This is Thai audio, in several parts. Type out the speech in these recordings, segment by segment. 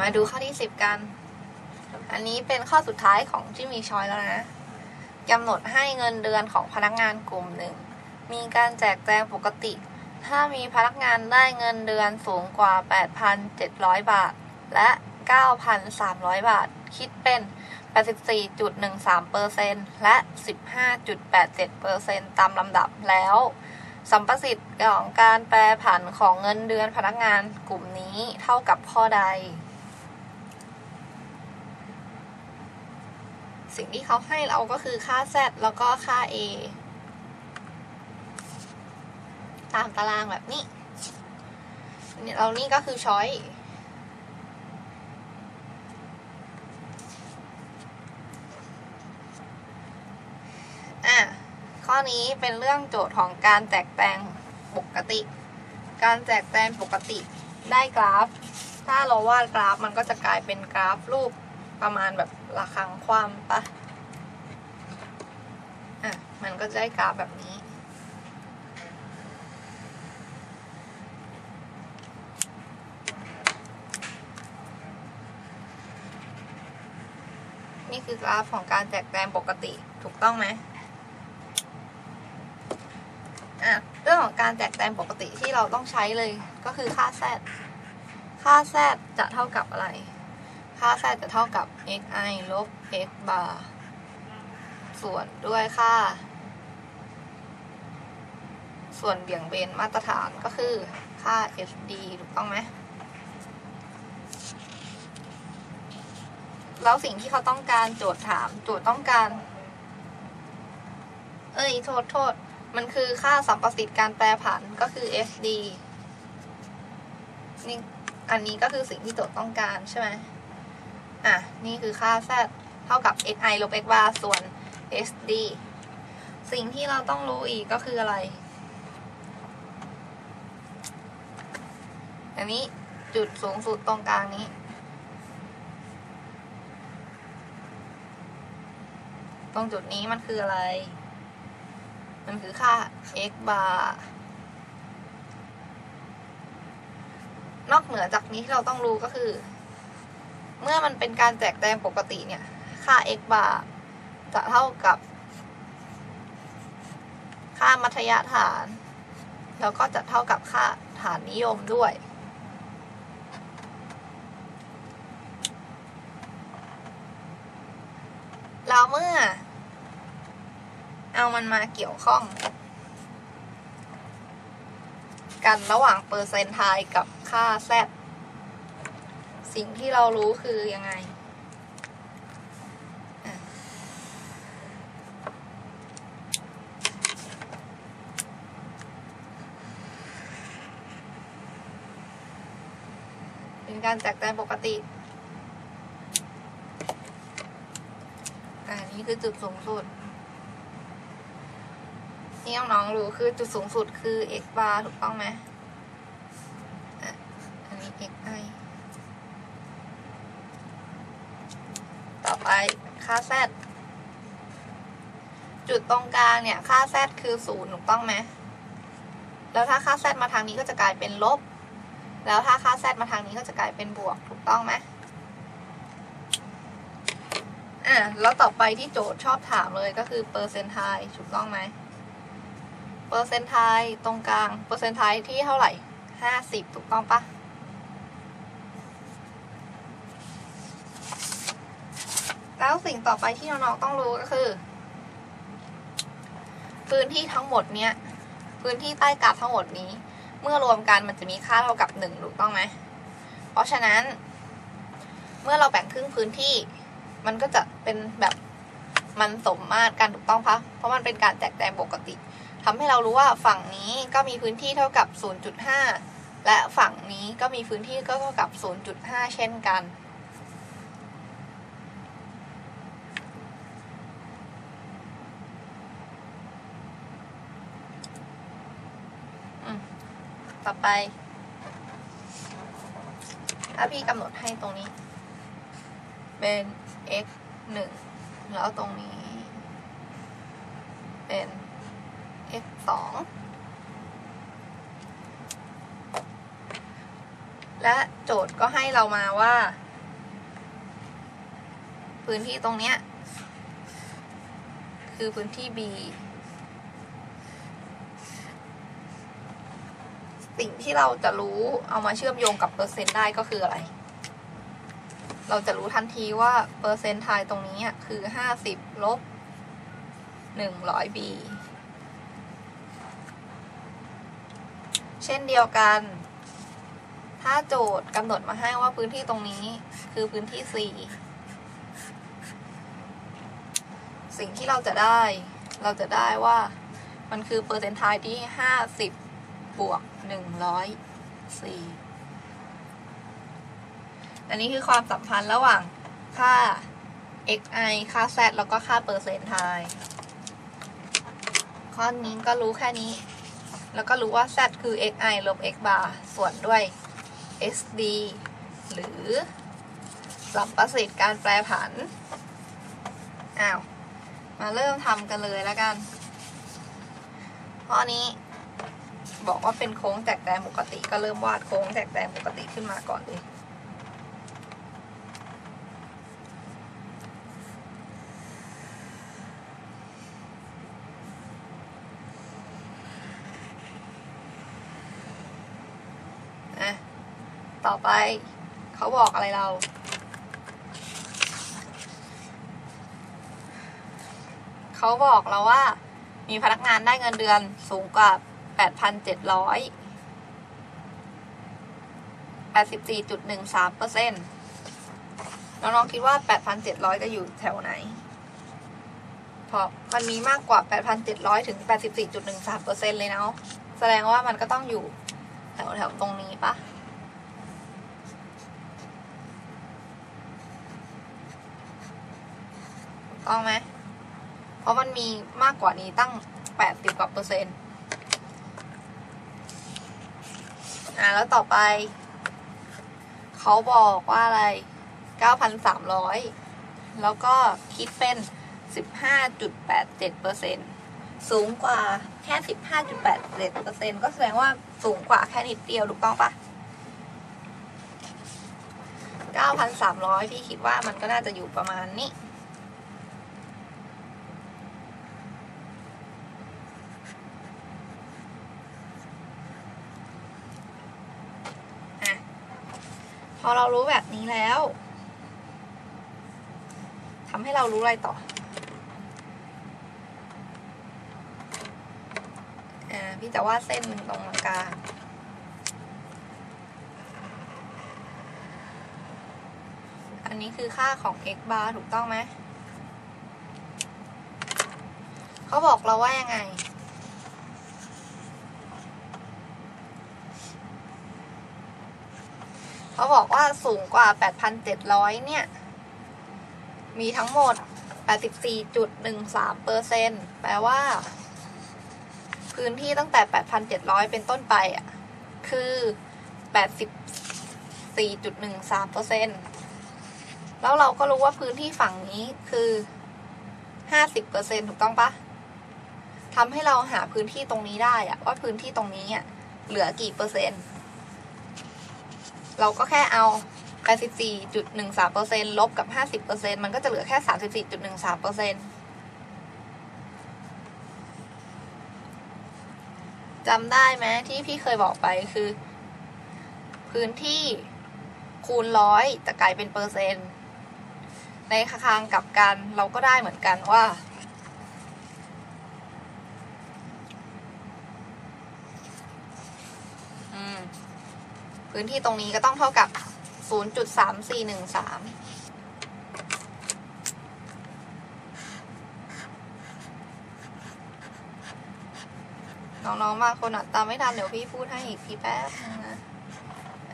มาดูข้อที่สิบกัน อันนี้เป็นข้อสุดท้ายของที่มีช้อยแล้วนะกำหนดให้เงินเดือนของพนักงานกลุ่มหนึ่ง มีการแจกแจงปกติ ถ้ามีพนักงานได้เงินเดือนสูงกว่า 8,700 บาท และ 9,300 บาท คิดเป็น 84.13%และ 15.87%ตามลำดับแล้ว สัมประสิทธิ์ของการแปรผันของเงินเดือนพนักงานกลุ่มนี้เท่ากับข้อใด สิ่งที่เขาให้เราก็คือค่า Z แล้วก็ค่า A ตามตารางแบบนี้เนี่ยเรานี่ก็คือช้อย อะ ข้อนี้เป็นเรื่องโจทย์ของการแจกแจงปกติ การแจกแจงปกติได้กราฟ ถ้าเราวาดกราฟมันก็จะกลายเป็นกราฟรูปประมาณแบบระฆังความปะอะมันก็จะได้กราฟแบบนี้ นี่คือกราฟของการแจกแจงปกติถูกต้องไหม อะเรื่อง ของการแจกแจงปกติที่เราต้องใช้เลยก็คือค่า z ค่า z จะเท่ากับอะไร ค่า z จะเท่ากับ xi ลบ x bar ส่วนด้วยค่า ส่วนเบี่ยงเบนมาตรฐานก็คือค่า sd ถูกต้องไหมแล้วสิ่งที่เขาต้องการโจทย์ถามโจทย์ต้องการ เอ้ย โทษโทษ มันคือค่าสัมประสิทธิ์การแปรผันก็คือ SD นี่อันนี้ก็คือสิ่งที่โจทย์ต้องการใช่ไหมอะ นี่คือค่า z เท่ากับ xi ลบ x bar ส่วน sd สิ่งที่เราต้องรู้อีกก็คืออะไร อันนี้จุดสูงสุดตรงกลางนี้ ตรงจุดนี้มันคืออะไร มันคือค่า x bar นอกเหนือจากนี้ที่เราต้องรู้ก็คือ เมื่อมันเป็นการแจกแจงปกติเนี่ย ค่า x bar จะเท่ากับ ค่ามัธยฐาน แล้วก็จะเท่ากับค่าฐานนิยมด้วยแล้วเมื่อ เอามันมาเกี่ยวข้อง กันระหว่างเปอร์เซนต์ไทายกับค่า z สิ่งที่เรารู้คือยังไง เป็นการแจกแจงปกติ อันนี้คือจุดสูงสุด ที่น้องๆรู้คือจุดสูงสุดคือ x bar ถูกต้องไหมอันนี้ xi ต่อไปค่า z จุดตรงกลางเนี่ย ค่า z คือศูนย์ถูกต้องไหมแล้วถ้าค่า z มาทางนี้ก็จะกลายเป็นลบ แล้วถ้าค่า z มาทางนี้ก็จะกลายเป็นบวกถูกต้องไหมอะแล้วต่อไปที่โจทย์ชอบถามเลยก็คือเปอร์เซนต์ไทถูกต้องไหม เปอร์เซนต์ไทยตรงกลาง เปอร์เซนต์ไทยที่เท่าไหร่ห้าสิบถูกต้องปะแล้วสิ่งต่อไปที่น้องๆต้องรู้ก็คือ พื้นที่ทั้งหมดเนี้ย พื้นที่ใต้กราฟทั้งหมดนี้ เมื่อรวมกันมันจะมีค่าเท่ากับหนึ่งถูกต้องไหม เพราะฉะนั้น เมื่อเราแบ่งครึ่งพื้นที่ มันก็จะเป็นแบบมันสมมาตรกันถูกต้องปะเพราะมันเป็นการแจกแจงปกติ ทำให้เรารู้ว่าฝั่งนี้ก็มีพื้นที่เท่ากับ 0.5 และฝั่งนี้ก็มีพื้นที่ก็เท่ากับ 0.5 เช่นกันอืมต่อไป ถ้าพี่กำหนดให้ตรงนี้ เป็น x หนึ่งแล้วตรงนี้ เป็น สองและโจทย์ก็ให้เรามาว่า พื้นที่ตรงเนี้ย คือพื้นที่ B สิ่งที่เราจะรู้เอามาเชื่อมโยงกับเปอร์เซ็นต์ได้ก็คืออะไร เราจะรู้ทันทีว่าเปอร์เซ็นต์ทายตรงนี้คือห้าสิบลบหนึ่งร้อย B เช่นเดียวกัน ถ้าโจทย์กำหนดมาให้ว่าพื้นที่ตรงนี้คือพื้นที่ C สิ่งที่เราจะได้ เราจะได้ว่ามันคือเปอร์เซ็นต์ไทที่ห้าสิบบวกหนึ่งร้อยสี่อันนี้คือความสัมพันธ์ระหว่างค่า xi ค่า z แล้วก็ค่าเปอร์เซ็นต์ไทยข้อนี้ก็รู้แค่นี้ แล้วก็รู้ว่า z คือ xi ลบ x bar ส่วนด้วย sd หรือสัมประสิทธิ์การแปรผัน อ้าว มาเริ่มทำกันเลยแล้วกันข้อนี้บอกว่าเป็นโค้งแตกแตนปกติก็เริ่มวาดโค้งแตกแตนปกติขึ้นมาก่อนเลย อะ ต่อไป เขาบอกอะไรเรา เขาบอกเราว่า มีพนักงานได้เงินเดือนสูงกว่า 8,700 84.13เปอร์เซ็นต์น้องๆคิดว่า 8,700 จะอยู่แถวไหน เพราะมันมีมากกว่า 8,700 ถึง 84.13เปอร์เซ็นต์เลยเนาะ แสดงว่ามันก็ต้องอยู่แถวแถวๆตรงนี้ปะถูก ต้องไหม เพราะมันมีมากกว่านี้ตั้ง80กว่าเปอร์เซ็นต์ อ่าแล้วต่อไป เขาบอกว่าอะไร9,300แล้วก็คิดเป็น15.87เจ็ดเปอร์เซ็นต์สูงกว่าแค่15.87เปอร์เซ็นต์ก็แสดงว่าสูงกว่าแค่นิดเดียวถูกต้องปะ9,300 พี่คิดว่ามันก็น่าจะอยู่ประมาณนี้ พอเรารู้แบบนี้แล้วทำให้เรารู้อะไรต่ออ่าพี่จะวาดเส้นตรงกลางอันนี้คือค่าของ x bar ถูกต้องไหม เขาบอกเราว่ายังไง เขาบอกว่าสูงกว่า 8,700 เนี่ย มีทั้งหมด 84.13เปอร์เซ็นแปลว่า พื้นที่ตั้งแต่ 8,700 เป็นต้นไปอะ คือ 84.13เปอร์เซ็นแล้วเราก็รู้ว่าพื้นที่ฝั่งนี้คือ 50เปอร์เซ็นถูกต้องปะทำให้เราหาพื้นที่ตรงนี้ได้อะว่าพื้นที่ตรงนี้อะเหลือกี่เปอร์เซ็นต์ เราก็แค่เอา 84.13%ลบกับ 50%มันก็จะเหลือแค่ 34.13%จำได้ไหมที่พี่เคยบอกไปคือ พื้นที่คูณร้อยจะกลายเป็นเปอร์เซ็นต์ ในคางกับกันเราก็ได้เหมือนกันว่า พื้นที่ตรงนี้ก็ต้องเท่ากับ 0.3413น้องๆบางคนอะตามไม่ทันเดี๋ยวพี่พูดให้อีกทีแป๊บนึงนะ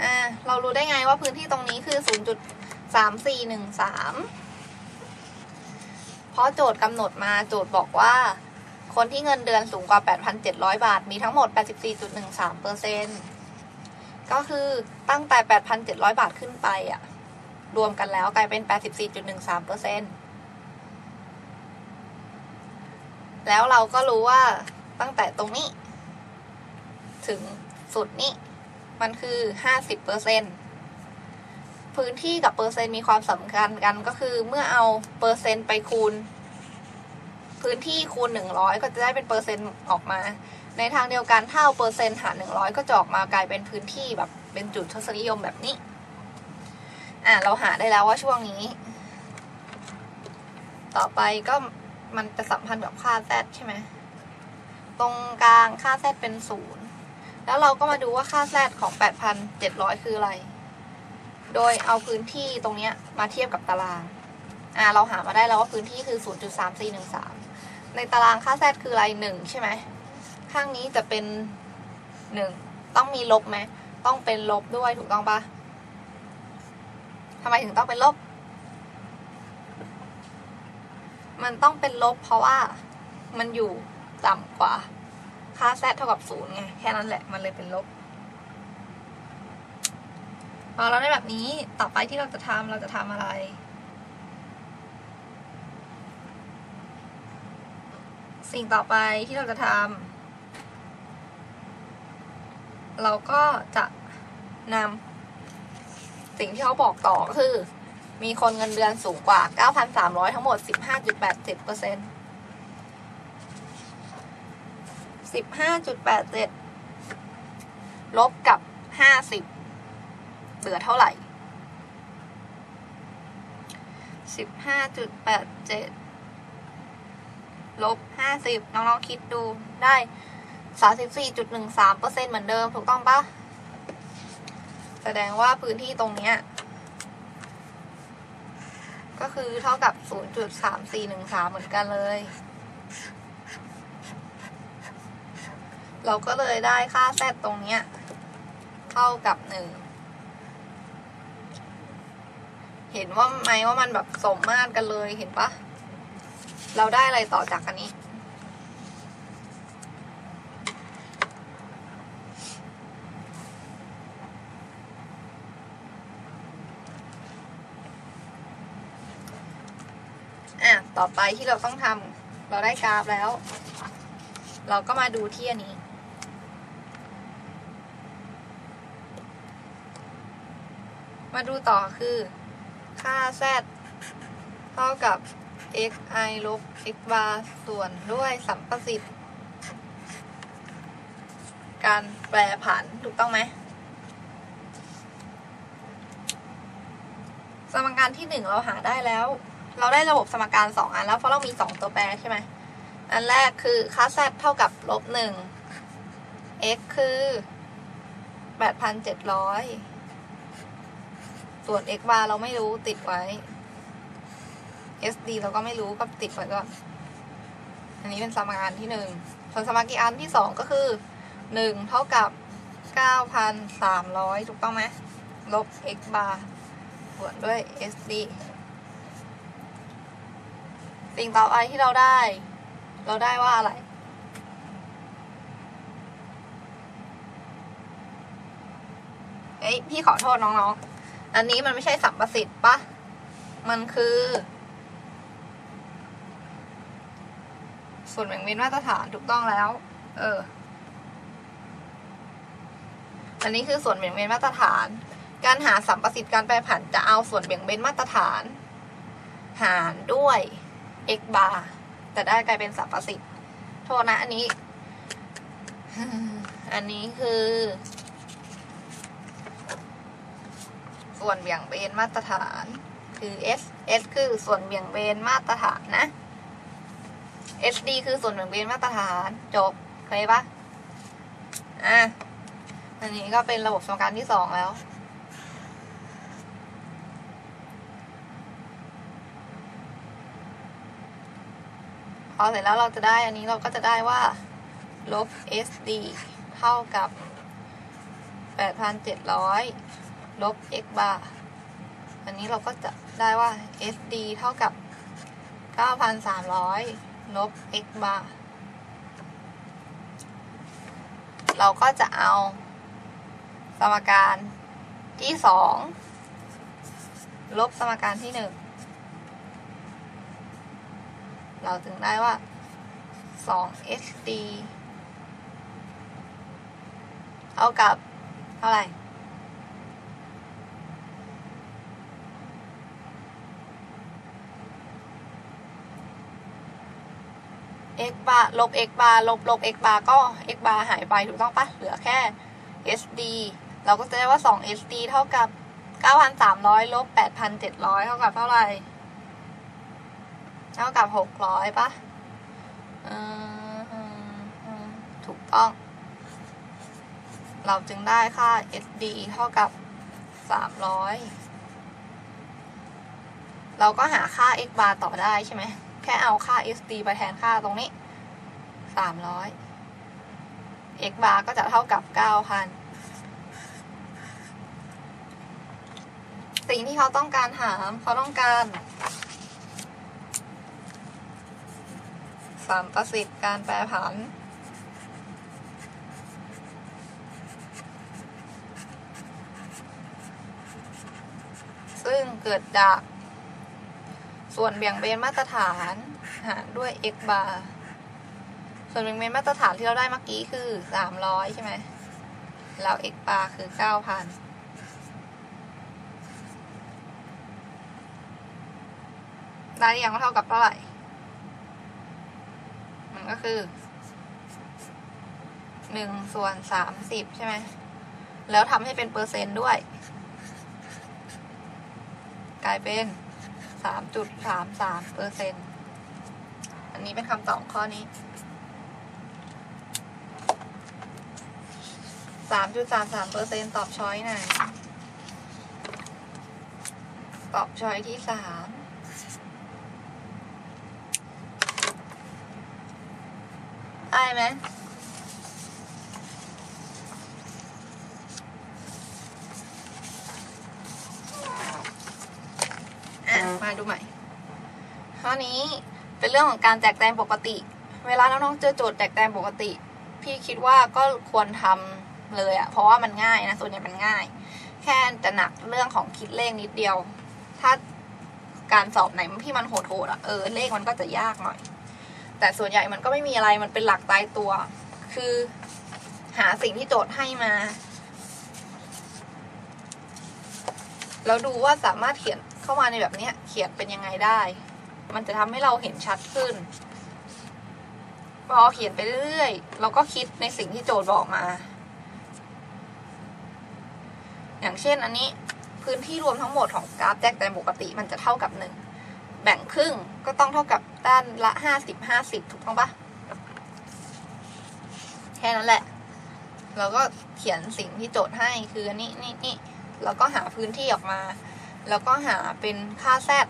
อ่าเรารู้ได้ไงว่าพื้นที่ตรงนี้คือ 0.3413 เพราะโจทย์กำหนดมาโจทย์บอกว่า คนที่เงินเดือนสูงกว่า 8,700 บาท มีทั้งหมด 84.13เปอร์เซ็นต์ ก็คือตั้งแต่ 8,700 บาทขึ้นไปอะรวมกันแล้วกลายเป็น 84.13เปอร์เซ็นต์แล้วเราก็รู้ว่าตั้งแต่ตรงนี้ ถึงสุดนี้ มันคือห้าสิบเปอร์เซ็นพื้นที่กับเปอร์เซ็นต์มีความสำคัญกันก็คือเมื่อเอาเปอร์เซ็นต์ไปคูณ พื้นที่คูณหนึ่งร้อยก็จะได้เป็นเปอร์เซ็นต์ออกมา ในทางเดียวกันถ้าเอาเปอร์เซ็นต์หารหนึ่งร้อยก็จะออกมากลายเป็นพื้นที่แบบเป็นจุดทศนิยมแบบนี้ อะเราหาได้แล้วว่าช่วงนี้ ต่อไปก็มันจะสัมพันธ์กับค่า z ใช่ไหมตรงกลางค่า z เป็นศูนย์แล้วเราก็มาดูว่าค่า z ของ 8,700 คืออะไร โดยเอาพื้นที่ตรงเนี้ยมาเทียบกับตาราง อ่าเราหามาได้แล้วว่าพื้นที่คือ 0.3413 ในตารางค่า z คืออะไร 1 ใช่ไหม ข้างนี้จะเป็น1ต้องมีลบไหมต้องเป็นลบด้วยถูกต้องปะทำไมถึงต้องเป็นลบ มันต้องเป็นลบเพราะว่ามันอยู่ต่ำกว่า ค่า z เท่ากับศูนย์ไง แค่นั้นแหละ มันเลยเป็นลบพอเราได้แบบนี้ต่อไปที่เราจะทำเราจะทำอะไร สิ่งต่อไปที่เราจะทำ เราก็จะนำสิ่งที่เขาบอกต่อคือ มีคนเงินเดือนสูงกว่า 9,300 ทั้งหมด 15.87เปอร์เซ็นต์15.87 ลบกับ 50 เหลือเท่าไหร่ 15.87 ลบ 50 น้องๆคิดดูได้ 34.13เปอร์เซ็นต์เหมือนเดิมถูกต้องปะแสดงว่าพื้นที่ตรงเนี้ยก็คือเท่ากับ 0.3413 เหมือนกันเลย เราก็เลยได้ค่าแซดตรงเนี้ยเท่ากับ 1 เห็นว่าไหมว่ามันแบบสมมาตรกันเลยเห็นปะ เราได้อะไรต่อจากอันนี้ อะ ต่อไปที่เราต้องทำเราได้กราฟแล้ว เราก็มาดูที่อันนี้ มาดูต่อคือค่า z เท่ากับ xi ลบ x bar ส่วนด้วยสัมประสิทธิ์ การแปรผันถูกต้องไหมสมการที่หนึ่งเราหาได้แล้ว เราได้ระบบสมการสองอันแล้วเพราะเรามีสองตัวแปรใช่ไหมอันแรกคือค่า z เท่ากับลบหนึ่ง x คือแปดพันเจ็ดร้อยส่วน x bar เราไม่รู้ติดไว้ sd เราก็ไม่รู้ก็ติดไว้ก่อนอันนี้เป็นสมการที่หนึ่งส่วนสมการอันที่สองก็คือหนึ่งเท่ากับเก้าพันสามร้อยถูกต้องไหมลบ x bar ส่วนด้วย sd สิ่งต่อไปที่เราได้ เราได้ว่าอะไร เอ้ยพี่ขอโทษน้องๆ อันนี้มันไม่ใช่สัมประสิทธิ์ปะ มันคือ ส่วนแบ่งเบนมาตรฐานถูกต้องแล้ว เออ อันนี้คือส่วนแบ่งเบนมาตรฐาน การหาสัมประสิทธิ์การแปรผันจะเอาส่วนแบ่งเบนมาตรฐาน หารด้วย x bar แต่ได้กลายเป็นสัมประสิทธิ์โทษนะอันนี้ อันนี้คือ ส่วนเบี่ยงเบนมาตรฐาน คือ s s คือส่วนเบี่ยงเบนมาตรฐานนะ sd คือส่วนเบี่ยงเบนมาตรฐานจบเคยปะอะอันนี้ก็เป็นระบบสมการที่สองแล้ว พอเสร็จแล้วเราจะได้อันนี้เราก็จะได้ว่าลบ sd เท่ากับ 8,700 ลบ x bar อันนี้เราก็จะได้ว่า sd เท่ากับ 9,300 ลบ x bar เราก็จะเอาสมการที่ 2 ลบสมการที่ 1 เราถึงได้ว่า2 HD เท่ากับเท่าไหร่ x bar ลบ x bar ลบลบ x bar ก็ x bar หายไปถูกต้องปะเหลือแค่ sd เราก็จะได้ว่า 2 sd เท่ากับ 9,300ลบ8,700 เท่ากับเท่าไหร่ เท่ากับ600ปะเอ่อถูกต้อง เราจึงได้ค่า sd เท่ากับ300เราก็หาค่า x bar ต่อได้ใช่ไหม แค่เอาค่า sd ไปแทนค่าตรงนี้300 x bar ก็จะเท่ากับ9,000สิ่งที่เขาต้องการถามเขาต้องการ สัมประสิทธิ์การแปรผัน ซึ่งเกิดจากส่วนเบี่ยงเบนมาตรฐานหารด้วย x bar ส่วนเบี่ยงเบนมาตรฐานที่เราได้เมื่อกี้คือ300ใช่ไหมแล้ว x bar คือ9,000ได้หรือยังว่าเท่ากับเท่าไหร่ มันก็คือหนึ่งส่วนสามสิบใช่ไหม แล้วทำให้เป็นเปอร์เซนต์ด้วย กลายเป็นสามจุดสามสามเปอร์เซนต์อันนี้เป็นคำตอบข้อนี้สามจุดสามสามเปอร์เซนต์ตอบช้อยไหน ตอบช้อยที่สาม ได้ไหมอะมาดูใหม่ข้อนี้เป็นเรื่องของการแจกแจงปกติ เวลาน้องๆเจอโจทย์แจกแจงปกติ พี่คิดว่าก็ควรทำเลยอะเพราะว่ามันง่ายนะส่วนใหญ่มันง่าย แค่จะหนักเรื่องของคิดเลขนิดเดียว ถ้าการสอบไหนที่มันโหดๆอะเออเลขมันก็จะยากหน่อย แต่ส่วนใหญ่มันก็ไม่มีอะไรมันเป็นหลักตายตัว คือหาสิ่งที่โจทย์ให้มา แล้วดูว่าสามารถเขียนเข้ามาในแบบนี้เขียนเป็นยังไงได้ มันจะทำให้เราเห็นชัดขึ้น พอเขียนไปเรื่อยๆ เราก็คิดในสิ่งที่โจทย์บอกมา อย่างเช่นอันนี้พื้นที่รวมทั้งหมดของกราฟแจกแจงปกติมันจะเท่ากับหนึ่งแบ่งครึ่งก็ต้องเท่ากับ ด้านละห้าสิบห้าสิบถูกต้องปะแค่นั้นแหละ เราก็เขียนสิ่งที่โจทย์ให้คืออันนี้นี่นี่แล้วก็หาพื้นที่ออกมา แล้วก็หาเป็นค่าแซด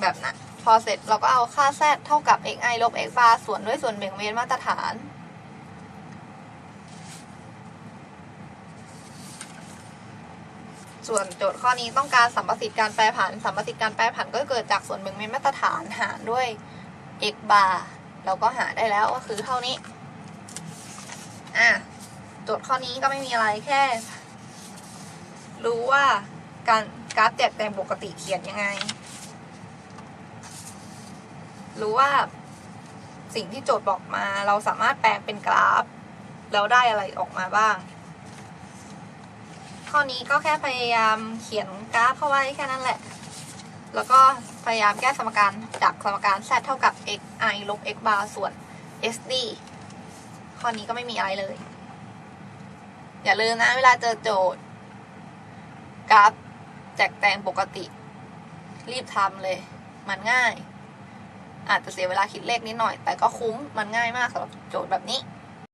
แบบนั้นพอเสร็จเราก็เอาค่าแซดเท่ากับ xi ลบ x bar ส่วนด้วยส่วนเบี่ยงเบนมาตรฐาน ส่วนโจทย์ข้อนี้ต้องการสัมประสิทธิ์การแปรผัน สัมประสิทธิ์การแปรผันก็เกิดจากส่วนเบี่ยงเบนมาตรฐานหารด้วย x bar เราก็หาได้แล้วก็คือเท่านี้ อะ โจทย์ข้อนี้ก็ไม่มีอะไรแค่ รู้ว่าการกราฟแจกแจงปกติเขียนยังไง รู้ว่าสิ่งที่โจทย์บอกมาเราสามารถแปลงเป็นกราฟ แล้วได้อะไรออกมาบ้าง ข้อนี้ก็แค่พยายามเขียนกราฟเข้าไว้แค่นั้นแหละ แล้วก็พยายามแก้สมการจากสมการ z เท่ากับ x i ลบ x bar ส่วน sd ข้อนี้ก็ไม่มีอะไรเลย อย่าลืมนะ เวลาเจอโจทย์ กราฟแจกแจงปกติ รีบทำเลย มันง่าย อาจจะเสียเวลาคิดเลขนิดหน่อย แต่ก็คุ้มมันง่ายมากสำหรับโจทย์แบบนี้